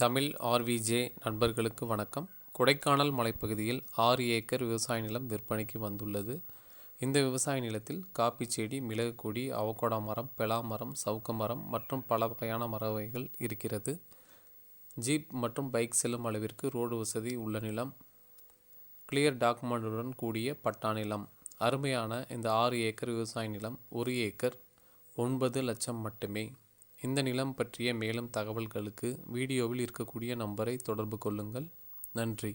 தமிழ் ஆர்விஜே நண்பர்களுக்கு வணக்கம். கொடைக்கானல் மலைப்பகுதியில் ஆறு ஏக்கர் விவசாய நிலம் விற்பனைக்கு வந்துள்ளது. இந்த விவசாய நிலத்தில் காப்பி செடி மிளகு கொடி அவகோடா மரம் பெலா மரம் சவுக்க மரம் மற்றும் பல வகையான மர வகைகள் இருக்கிறது. ஜீப் மற்றும் பைக் செல்லும் அளவிற்கு ரோடு வசதி உள்ள நிலம். கிளியர் டாக்குமெண்டுடன் கூடிய பட்டா நிலம். அருமையான இந்த ஆறு ஏக்கர் விவசாய நிலம் ஒரு ஏக்கர் ஒன்பது லட்சம் மட்டுமே. இந்த நிலம் பற்றிய மேலும் தகவல்களுக்கு வீடியோவில் இருக்கக்கூடிய நம்பரை தொடர்பு கொள்ளுங்கள். நன்றி.